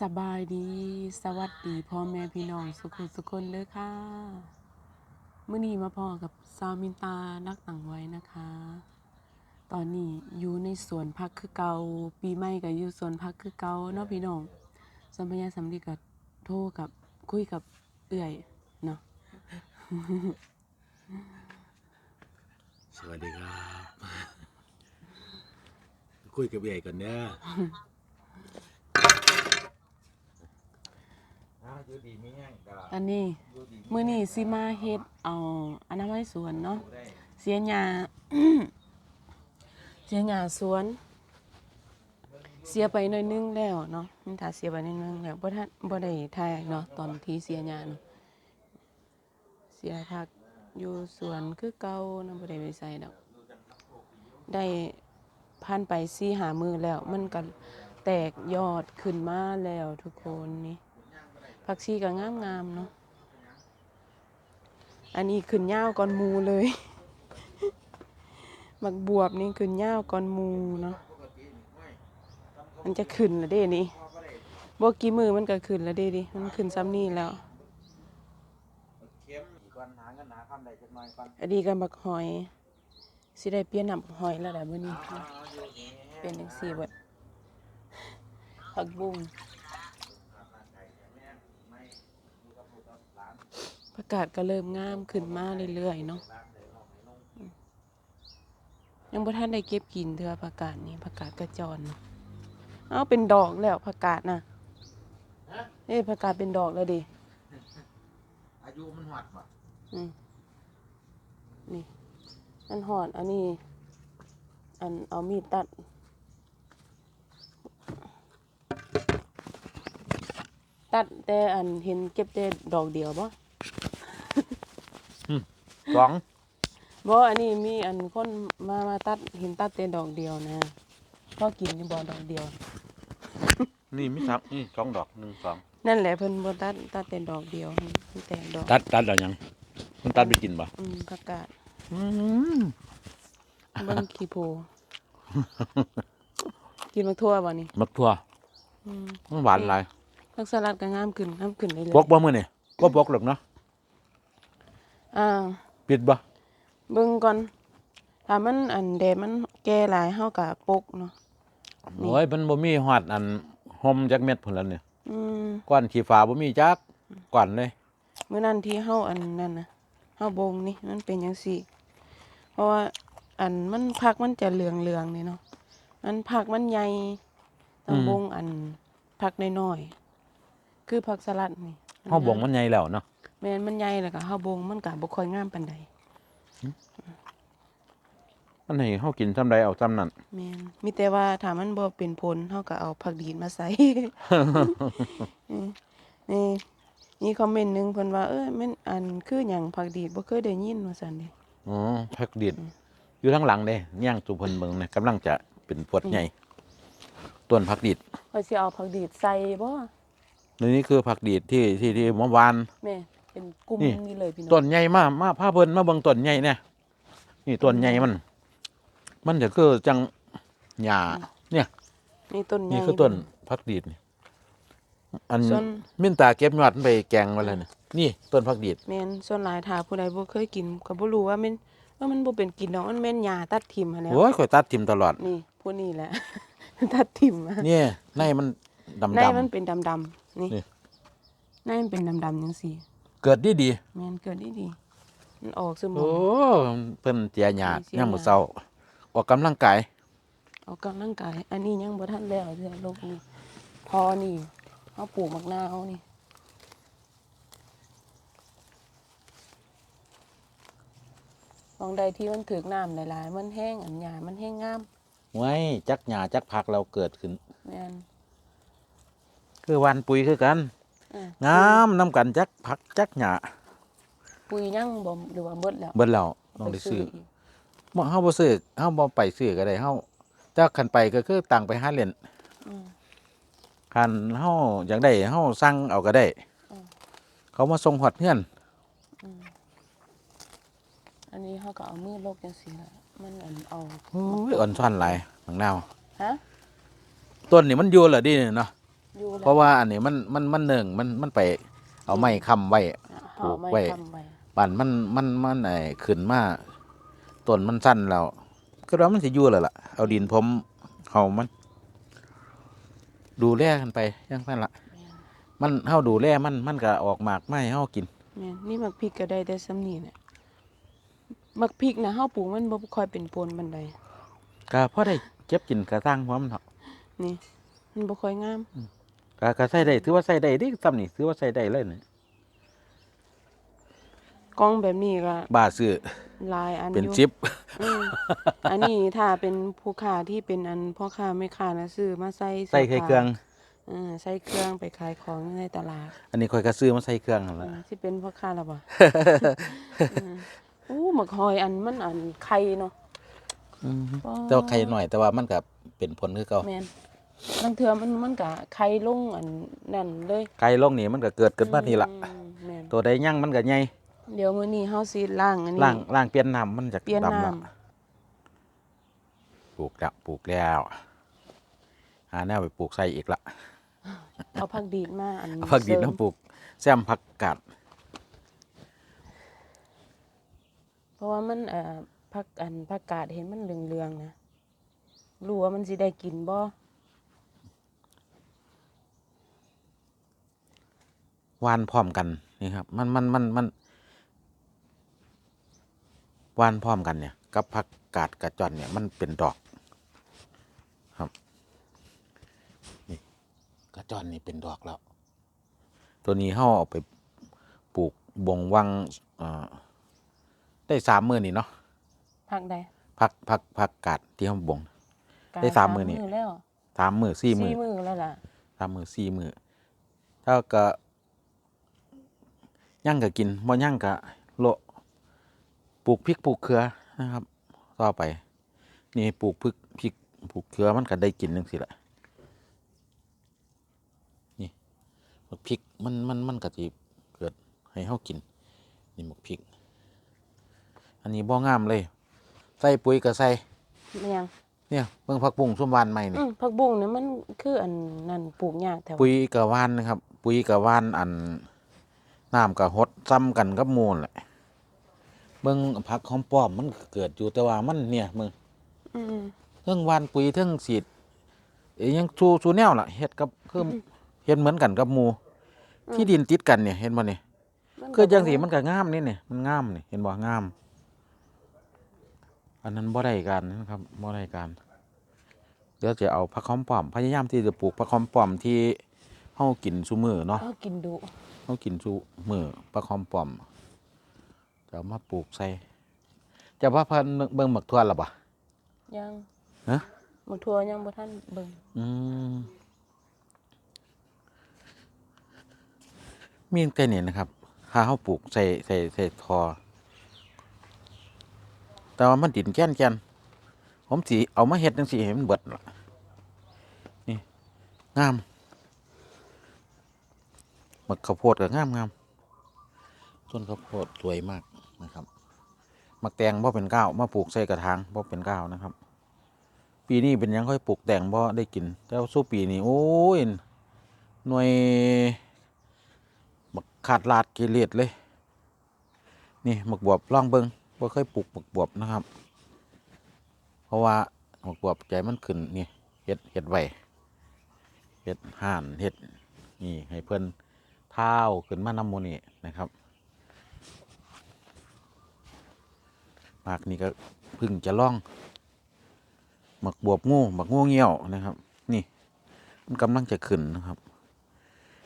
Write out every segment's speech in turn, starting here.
สบายดี สวัสดีพ่อแม่พี่น้องสุขุสุคนเลยค่ะเมื้อนี้มาพอกับซามินตานักต่างไว้นะคะ ตอนนี้อยู่ในสวนพักคือเก่าปีใหม่ก็อยู่สวนพักคือเก่าเนาะพี่น้องสัมพยาสำลีก็โทรกับคุยกับเอื่อยเนาะสวัสดีครับ คุยกับใหญ่ก่อนเด้อ อยู่ดีมีแห้งก็อันนี้อยู่ดีมื้อนี้สิมาเฮ็ดเอาอนามัยสวนเนาะได้เสียหญ้า เสียหญ้าสวน เสียไปหน่อยนึงแล้วเนาะมันถ้าเสียไปหน่อยนึงแล้วบ่ทันบ่ได้ถ่ายเนาะตอนที่เสียหญ้าเนาะเสียผักอยู่สวนคือเก่าเนาะบ่ได้ไปใส่ดอกได้ผ่านไป4-5มื้อแล้ว มันก็แตกยอดขึ้นมาแล้วทุกคนนี่ ผักชีก็งามๆเนาะ อันนี้ขึ้นยาวก่อนมูเลยมักบวบนี่ขึ้นยาวก่อนมูเนาะ มันจะขึ้นล้วเด้นี่บกี่มือมันก็ขึ้นล้วเด้ดิ มันขึ้นซ้ำนี่แล้วอีกก่อนหาเงินหาคำได้จันนี้ก็บักหอย สิได้เปลี่ยนน้ำหอยแล้วแหละมื้อนี้เอาอยู่ดีเป็นจังซี่เบิดผักบุ้ง ประกาศก็เริ่มงามขึ้นมาเรื่อยๆเนาะอืมยังบ่ทันได้เก็บกินเทื่อผักกาดนี่ผักกาดกระจรเนาะเอาเป็นดอกแล้วผักกาดน่ะเอ้ยผักกาดเป็นดอกแล้วดิอายุมันหอดบ่อืมนี่อันหอดอันนี้อันเอามีดตัดตัดแต่อันเห็นเก็บแต่ดอกเดียวบ่ สองบ่อันนี้มีอันคนมามาตัดเห็นตัดแต่ดอกเดียวนะพอกินนี่บ่ดอกเดียว นี่มีสักนี่สองดอกหนึ่งสองนั่นแหละเพิ่นบ่ตัดตัดแต่ดอกเดียวมีแต่ดอกตัดตัดแล้วยังมันตัดไปกินปะอืมประกาศอืมเบิ่งขี้โพกินมักทั่วบ่นี่มักทั่วอืมมันหวานหลายผักสลัดก็งามขึ้นงามขึ้นเรื่อยปกบ่มื้อนี่บ่ปกหรอกเนาะๆ อ่าปิดบ่เบิ่งก่อนถ้ามันอันแดดมันแก่หลายเฮาก็ปกเนาะ นี่ โอ้ยมันบ่มีฮอดอันห่มจักเม็ดพุ่นแล้วเนี่ยอืมก้อนขี้ฟ้าบ่มีจักก้อนเลยมื้อนั้นที่เฮาอันนั้นน่ะเฮาบ่งนี่มันเป็นจังซี่ เพราะว่าอันมันผักมันจะเหลืองๆนี่เนาะมันผักมันใหญ่ต้องบ่งอันผักน้อยๆคือผักสลัดนี่เฮาบ่งมันใหญ่แล้วเนาะ แม่นมันใหญ่แล้วก็เฮาบ่งมันก็บ่ค่อยงามปานใดมันให้เฮากินซ้ำใดเอาซ้ำนั้นแม่นมีแต่ว่าถ้ามันบ่เป็นผลเฮาก็เอาผักดีดมาใส่อืมนี่มีคอมเมนต์หนึงเพิ่นว่าเอ้ยแม่นอันคือหยังผักดีดบ่เคยได้ยินว่าซั่นเด้อ๋อผักดิดอยู่ทางหลังเด้ย่างสุเพิ่นเบิ่งนะกำลังจะเป็นพวดใหญ่ต้นผักดิดว่าสิเอาผักดีดใส่บ่นี่นี่คือผักดิดที่ที่ที่เมื่อวาน แม่ เป็นกลุ่มนี่ นี้เลยพี่น้องต้นใหญ่มากมาพาเพิ่นมาเบิ่งต้นใหญ่เนี่ยนี่ต้นใหญ่มัน มันจะคือจังหญ้าเนี่ย นี่ต้นใหญ่นี่คือต้นผักดีดนี่อันส่วนมินตาเก็บยอดมันไปแกงไว้แล้วนี่นี่ต้นผักดีด แม่นส่วนหลายถ้าผู้ใดบ่เคยกินก็บ่รู้ว่ามันว่ามันบ่เป็นกินดอกมันแม่นหญ้าตัดทิ่มหั้นแหล้วโอ้ยข่อยตัดทิมตลอด นี่ผู้นี้แหละ ตัดทิ่มอะเนี่ยในมันดำในดมันเป็นดำๆนี่นี่ ในมันเป็นดำๆจังซี่ำ เกิดดีดีแม่นเกิดดีดีๆมันออกสมอโอ้งเพิ่นเจียหยาดเจียหยาดย่างมื้อเช้าออกกำลังกายออกกำลังกาย อันนี้ยังบ่ทันแล้วเด้อลูกนี่พอนี่เฮาปลูกมะนาวนี่มองใดที่มันถึกน้ำหลายๆมันแห้งอันหญ้ามันแห้งงามไว้จักหญ้าจักผักเราเกิดขึ้นแม่นคือหวานปุ๋ยคือกันอะ งามนํกันจักผักจักหญ้าปุ๋ยยังบ่หรือว่าเบิดแล้วเบิดแล้วต้องได้ซื้ออีกบ่เฮาบ่ซื้อเฮาบ่ไปซื้อก็ได้เฮาถ้าคันไปก็คือต่างไปหาเล่นอืมคันเฮาอยากได้เฮาสั่งเอาก็ได้อืมเขามาส่งฮอดเฮือนอันนี้เขาก็เอามือลกจังซี่ล่ะมันอันเอาโอ้ยอ่อนซ่อนหลายบางนาวฮะต้นนี่มันอยู่เหรอดิเนาะ อยู่แล้วเพราะว่าอันนี้มันมันมันเนื่องมันมันไป เอาไม้ค้ำไว้เอาไม้ไว้ค้ำไว้ปั่นมันมันมันไอ้ขึ้นมาต้นมันสั้นแล้วก็ว่ามันสิอยู่แล้วล่ะ เอาดินผมเขามัน ดูแลกันไปอยังสั้นละมันเฮาดูแลมันมันก็ออกหมากไม้เฮากิน แม่นนี่มักพริกก็ได้แต่ซ้ำนี่เนี่ยมักพริกนะเฮาปลูกมันบ่ค่อยเป็นปนบันไดก็พอได้เก็บกินกระตั้งพร้อมเถาะนี่ มันบ่ค่อยงาม ก็ก็ใส่ได้ถือว่าใส่ได้เดิซ้ำนี่ถือว่าใส่ได้เลยนี่กล้องแบบนี้ก็บ้าซื้อหลายอันเป็นอยู่ชิป อืมอันนี้ถ้าเป็นผู้ค้าที่เป็นอันพ่อค้าแม่ค้านะซื้อมาใส่ใส่ไข่เครื่องเออใส่เครื่องไปขายของในตลาดอันนี้ค่อยก็ซื้อมาใส่เครื่องนั่นเอล่ะอสิเป็นพ่อค้าแล้วบ่ อืมอู้หมึกหอยอันมันอันไข่เนาะอ๋อแต่ว่าไข่หน่อยแต่ว่ามันก็เป็นผลคือเก่าแม่น บางเทื่อมันมันก็ไข่ลงอันนั่นเลยไก่ลงนี่มันก็เกิดขึ้นมานี่ล่ะ อืมแม่นตัวใดยั่งมันก็ใหญ่เดี๋ยวมื้อนี้เฮาสิล้างอันนี้ ล่างล่างเปลี่ยนน้ำมันจะเปลี่ยนดำน้ำละปลูกแล้วปลูกแล้วหาแนวไปปลูกใส่อีกละเอาผักดีดมาอันเอาผักดินเสริมามปลูกแซมผักกาดเพราะว่ามันเอ่อผักอันผักกาดเห็นมันเหลืองๆนะรู้ว่ามันสิได้กินบ่ วานพร้อมกันนี่ครับมันมันมันมันหวานพร้อมกันเนี่ยกับผักกาดกระจอนเนี่ยมันเป็นดอกครับนี่กระจอนนี่เป็นดอกแล้ว ตัวนี้เขาเอาไปปลูกบงวังเอ่อได้สามมือนี่เนาะผักใดผักผักผักกาดที่เขาบงกได้สามมื้อนี่แล้วสามมือสี่มือสี่มื้อแล้วล่ะสามมือสี่มือถ้าก็ ย่างก็กินบ่ย่างก็โละปลูกพริกปลูกเขือนะครับ ต่อไป นี่ปลูกพริกพริกปลูกเขือมันก็ได้กินจังสิละนี่บักพริกมันมันมันก็สิเกิดให้เฮากิน นี่บักพริก อันนี้บ่งามเลย ใส่ปุ๋ยก็ใส่แม่ยังเนี่ยเบิ่งผักบุ้งส้มหวานใหม่นี่ อืมผักบุ้งเนี่ยมันคืออันนั่นปลูกยากแต่ว่าปุ๋ยกะว่านนะครับ ปุ๋ยกะว่านอัน น้ำกะหดซ้ำกันกับมูลแหละเบิ่งผักหอมป้อมมันเกิดอยู่แต่ว่ามันเนี่ยมึงอืมเทิงหวานปุ๋ยเทิงสีดเอ้ยยังชูชูแนวล่ะเฮ็ดกับคือเฮ็ดเหมือนกันกับหมูที่ดินติดกันเนี่ยเห็นบ่เนี่ยมันคือจังสีมันก็งามนี่เนี่ยมันงามนี่เห็นบ่งาม อันนั้นบ่ได้การนะครับบ่ได้การเดี๋ยวจะเอาผักหอมป้อมพยายามที่จะปลูกผักหอมป้อมที่เฮากินซุมื้อเนาะเอากินดุ เขากินชูมือปลาคอมปอมจะเอามาปลูกใส่จะว่าเพันเบิ่งหมักทั่วหรอปะยังฮะหมดทัวยังบ่ทันเบิ่งอืมมีแต่เนี่ยนะครับถ้าเขาปลูกใส่ใส่ใส่ทอ แต่ว่ามันดินแก่นแก่นผมสีเอามาเฮ็ดจังสีให้มันเบิดล่ะนี่งาม หมักข้าวโพดก็งามงามต้นข้าวโพดสวยมากนะครับมักแตงบ่เป็นก้าวมาปลูกใส่กระถางบ่เป็นก้าวนะครับ ปีนี้เป็นยังค่อยปลูกแตงบ่ได้กินแต่ว่าสู้ปีนี้โอ้ยหน่วยบักขาดลาดเกเรตเลย นี่หมักบวบล่องเบิงบ่เคยปลูกหมักบวบนะครับ เพราะว่าหมักบวบใจมันขึ้นนี่เฮ็ดเฮ็ดไวเฮ็ดห่านเฮ็ดนี่ให้เพิ่อน เท้าขึ้นมาน้ำมูนี่นะครับมากนี่ก็พึ่งจะล่องหมักบวบงูหมักงูเงี้ยวนะครับ นี่มันกำลังจะขึ้นนะครับ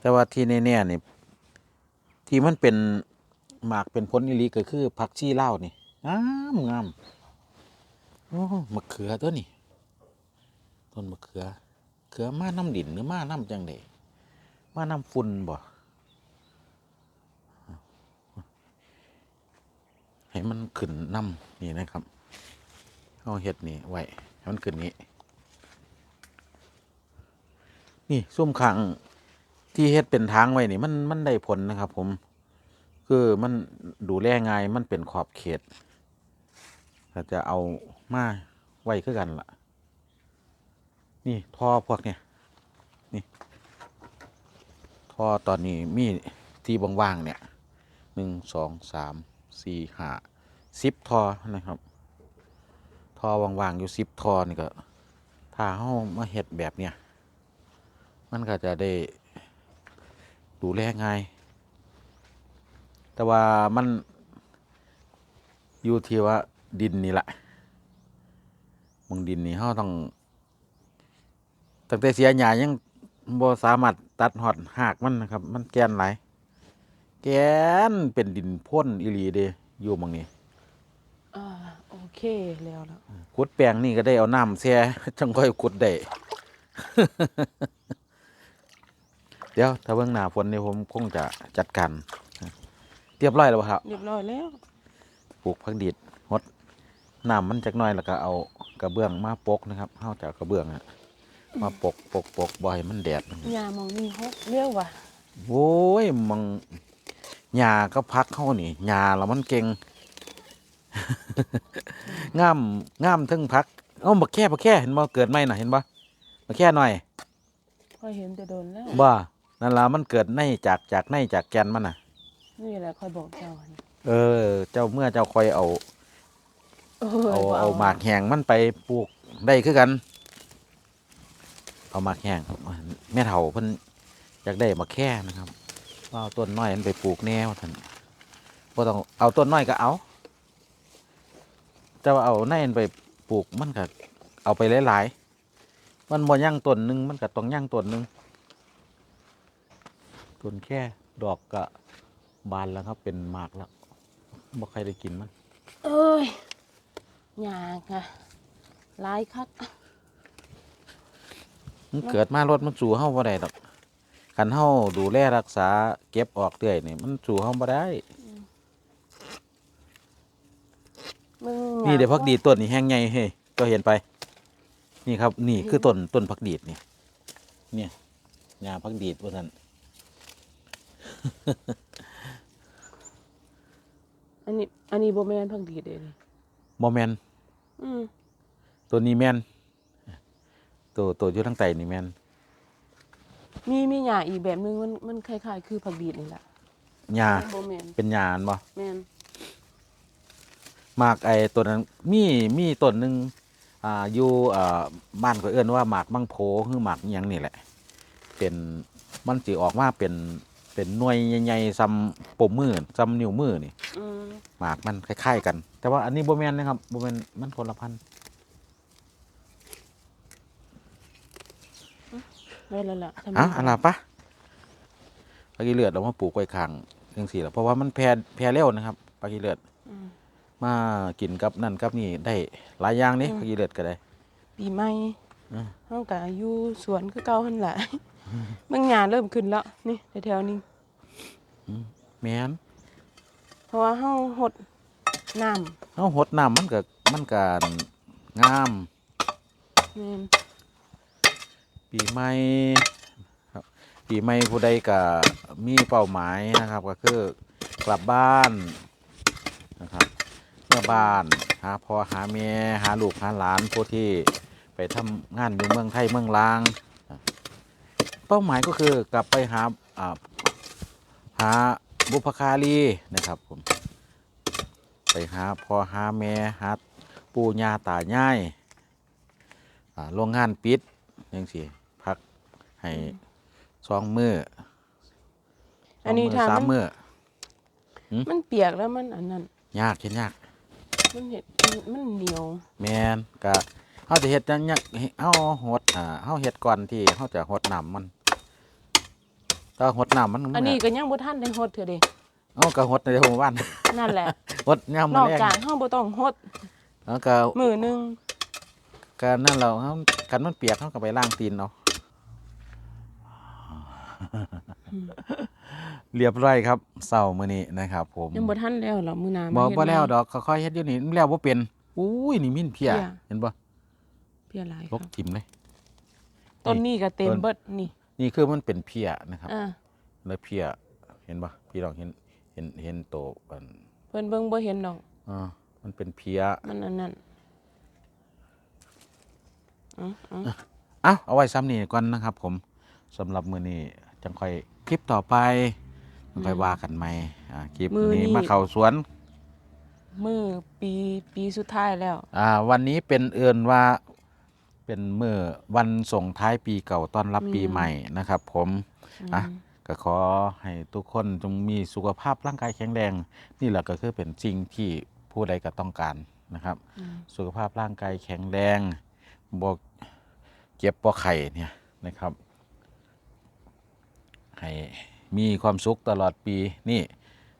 แต่ว่าที่แน่ๆนี่ที่มันเป็นหมากเป็นผลอีหลีก็คือผักชีเล่านี่งามงามโอ้มะเขือตัวนี้ต้นมะเขือ เขือมาน้ำดินหรือมาน้ำจังไดมาน้ำฝุ่นบ่ ให้มันขึ้นน้ำนี่นะครับเอาเห็ดนี่ไว้ให้มันขึ้นนี้ นี่ซุ่มขังที่เฮ็ดเป็นทางไว้นี่มันมันได้ผลนะครับผม คือมันดูแลง่ายมันเป็นขอบเขตถ้าจะเอามาไว้คือกันล่ะ นี่ท่อพวกเนี่ยนี่ท่อตอนนี้มีที่ว่างๆเนี่ยหนึ่งสองสาม สี่ห้าสิบทอนะครับ ทอว่างๆอยู่สิบทอนี่ก็ถ้าเฮามาเฮ็ดแบบเนี้ยมันก็จะได้ดูแลง่าย แต่ว่ามันอยู่ที่ว่าดินนี่แหละบางดินนี่เฮาต้องตั้งแต่เสียหญ้ายังบ่สามารถตัดหอดหากมันนะครับ มันแกนหลาย แกนเป็นดินพ่นอีหลีเด้อยู่หมองนี้อ่าโอเคแล้วแล้วขุดแปลงนี่ก็ได้เอาน้ำแช่จังค่อยขุดได้ เดี๋ยวถ้าเบิ่งหน้าฝนนี่ผมคงจะจัดการเรียบร้อยแล้วบ่ครับเรียบร้อยแล้วปลูกผักดีดหดน้ำมันจักหน่อยแล้วก็เอากระเบื้องมาปกนะครับเฮาจะเอากระเบื้องอะมาปกปกปกบ่ให้มันแดด ยามองนี่ฮกเรียกว่าโอ้ยมัง หญ้าก็พักเฮานี่หญ้าแล้วมันเก่งงามงามเทั้งพัก เอ้าบักแค่บักแค่เห็นบ่เกิดใหม่น่ะเห็นบ่บักแค่หน่อยพอยเห็นแต่โดนแล้วบ่นั่นล่ะมันเกิดในจากจากในจากแกนมันน่ะ นี่แหละคอยบอกเจ้าหั่นเออ เจ้าเมื่อเจ้าคอยเอาเอเอาบ่เอาหมากแห้งมันไปปลูกได้คือกัน เอาหมากแห้งแม่เฒ่าเพิ่นอยากได้หมากแค่นะครับว่า เอาต้นน้อยมันไปปลูกแนวท่านบ่ต้องเอาต้นน้อยก็เอา แต่ว่าเอาในมันไปปลูกมันก็เอาไปหลายๆ มันบ่ยั่งต้นหนึงมันก็ต้องยั่งต้นหนึงต้นแค่ดอกก็บานแล้วครับเป็นหมากแล้วบ่ใครได้กินมันเอ้ยยากอะหลายคักมันเกิดมารถมันสู่เฮาบ่ได้ดอก คันเฮาดูแลรักษาเก็บออกเรื่อยนี่มันสู่เฮาบ่ได้ มึงนี่เดี๋ยวพักดีดต้นนี่แห้งใหญ่เฮ้ยก็เห็นไป นี่ครับ นี่คือต้นต้นพักดีดนี่เนี่ยหญ้าพักดีดว่าซั่นอันนี้ อันนี้บ่แม่นพักดีเด้นี่บ่แม่นอืมตัวนี้แม่นตัวตัวอยู่ทางใต้นี่แม่น มีมีหญ้าอีกแบบนึงมันมันคล้ายๆ คือผักดีดนี่แหละหญ้าบ่แม่นเป็นหญ้าอันบ่แม่นหมากไอ้ตัวนั้นมีมีต้นหนึงอ่าอยู่อ่าบ้านก็เอิ้นว่าหมากมังโพคือหมากอิหยังนี่แหละ เป็นมันสิออกมาเป็นเป็นหน่วยใหญ่ๆซ้ำปมมือซ้ำนิ้วมือนี่ อืมหมากมันคล้ายๆกัน แต่ว่าอันนี้โบแมนนะครับโบแมนมันคนละพันธุ์ ได้แล้วล่ะทำไมอะอันละปะปลากีเลือดเรามาปลูกไว้ข้างจังสี่ละเพราะว่ามันแพร่แพร่เร็วนะครับปลากีเลือดอืมมากินกับนั่นกับนี่ได้หลายอย่างนี่อืมปลากีเลือดก็ได้ ปีใหม่อ่าเฮาก็อยู่สวนคือเก่าหั่นล่ะบางหญ้าเริ่มขึ้นแล้วนี่แถวๆนี้แมนเพราะว่าเฮาหดน้ำเอาหดน้ำมันก็มันก็งามแม่น ปีใหม่ครับปีใหม่ผู้ใดก็มีเป้าหมายนะครับ ก็คือกลับบ้านนะครับเมื่อบ้านหาพ่อหาแม่หาลูกหาหลานผู้ที่ไปทำงานอยู่เมืองไทยเมืองลาง เป้าหมายก็คือกลับไปหาหาบุพการีนะครับผมไปหาพ่อหาแม่หาปู่ย่าตายายอ่าโรงงานปิดยังสิพัก ให้สองมือสอันนี้งมื้ถ้าสามมัน มือมันเปียกแล้วมันอันนั้น ยากเห็นยาก มันเห็ดมันเหนียว แมนกะเฮาจะเฮ็ดจังยังเฮาหดอ่าเฮาเฮ็ดก่อนที่เฮาจะหดน้ำมันถ้าหดน้ำมันอันนี้ก็ยังบ่ทันได้หดเถอะเด้เฮาก็หดในหมู่บ้าน นั่นแหละ หดยามนมื้ออกแลงจากเฮาบ่ต้องหดแล้วก็มือหนึงก็นั่นเราเฮาคันมันเปียกเฮาก็ไปล้างตีนเอา เรียบร้อยครับเช้ามื้อนี้นะครับ ผมยังบ่ทันแล้วหรอมื้อหน้าบ่มาเฮ็บ่แล้วใหม่ดอกค่อยๆเฮ็ดอยู่นี่มันแล้วบ่เป็นอุ้ยนี่มินเพียเพี้ยเห็นบ่เพียหลายคลรับบทิ่มเลย ต้นนี้ก็เต็มต้น เบิดนี่ นี่คือมันเป็นเพียนะครับอ่าแล้วเพียเห็นบ่พี่ลองเห็นเห็นเห็นโตอันเพิ่นเบิ่งบ่เห็นดอก อ่ามันเป็นเพีย มันอันนั้นอืออือเอ้าเอาไว้ซ้ำนี่ก่อนนะครับผมสำหรับมื้อนี้ จังค่อยคลิปต่อไปจังค่อยว่ากันใหม่อ่าคลิปมื้อนี้นี้ มาเข้าสวนมือปีปีสุดท้ายแล้ว อ่าวันนี้เป็นเอื่นว่าเป็นเมื่อวันส่งท้ายปีเก่าต้อนรับปีใหม่นะครับ ผม อะ ก็ขอให้ทุกคนจงมีสุขภาพร่างกายแข็งแรง นี่แหละก็คือเป็นสิ่งที่ผู้ใดก็ต้องการนะครับ อืม สุขภาพร่างกายแข็งแรงบ่เจ็บบ่ไข้เนี่ยนะครับ ให้มีความสุขตลอดปีนี่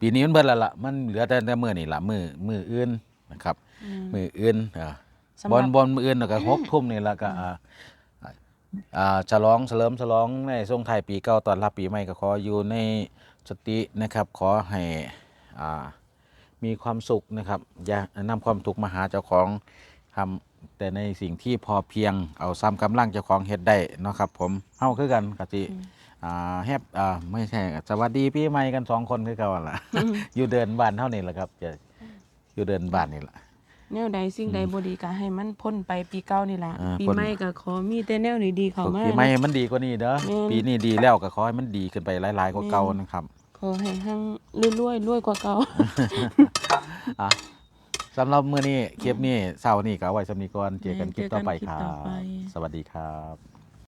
ปีนี้มันเบิดแล้วละมันเหลือแต่แต่มือนี่ละมือมืออื่นนะครับอืมมืออื่นเอ่อสำหบรัอลบอลมืออื่นแล้วก็หกทุ่มนี่แล้วก็อ่าอ่าฉลองเฉลิมฉลองในส่งท้ายปีเก่าตอนรับปีใหม่ก็ขออยู่ในสตินะครับ ขอให้อ่ามีความสุขนะครับ อย่านำความทุกข์มาหาเจ้าของทำแต่ในสิ่งที่พอเพียงเอาซ้ำกำลังเจ้าของเฮ็ดได้เนาะครับ ผมเฮาคือกันกติอืม อ่าแฮปอ่าไม่ใช่สวัสดีปีใหม่กันสองคนคือเก่าหั่นล่ะ อยู่เดินบ้านเท่านี้แหละครับจะอยู่เดินบ้านนี่แหละแนวใดสิ่งใดบ่ดีก็ให้มันพ้นไปปีเก่านี่ล่ะอ่าปีพ้น ใหม่ก็ขอมีแต่แนวดีๆเข้ามา ปีใหม่นะให้มันดีกว่านี้เด้อแม่น ปีนี้ดีแล้วก็ขอให้มันดีขึ้นไปหลายๆกว่าเก่านะครับขอให้หั่งรวยๆรวยกว่าเก่า อะสำหรับมื้อนี้คลิปนี้เช้านี้ก็เอาไว้สำนีก่อนเจอกันคลิปต่อไปครัเจอกันคลิปต่อบไปสวัสดีครับ